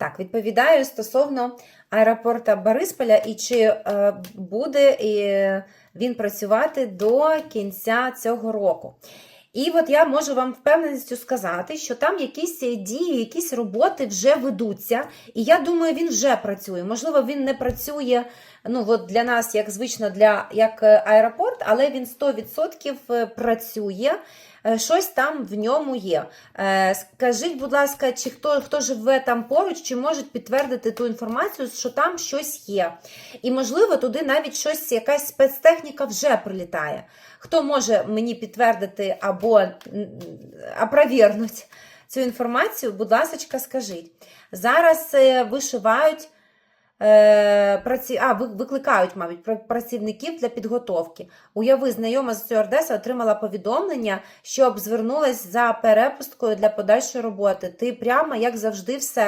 Так, відповідаю стосовно аеропорта Борисполя і чи е, буде він працювати до кінця цього року. І от я можу вам впевненістю сказати, що там якісь дії, якісь роботи вже ведуться, і я думаю, він вже працює. Можливо, він не працює ну, от для нас, як звично, для, як е, аеропорт, але він 100% працює. Е, Щось там в ньому є. Е, Скажіть, будь ласка, чи хто, хто живе там поруч, чи можуть підтвердити ту інформацію, що там щось є. І, можливо, туди навіть щось, якась спецтехніка вже прилітає. Хто може мені підтвердити або опровергнути цю інформацію, будь ласка, скажіть. Зараз е, вишивають. Е, праці... А, ви- викликають, мабуть, пра- працівників для підготовки. Уяви, знайома з стюардеса отримала повідомлення, щоб звернулась за перепусткою для подальшої роботи. Ти прямо, як завжди, все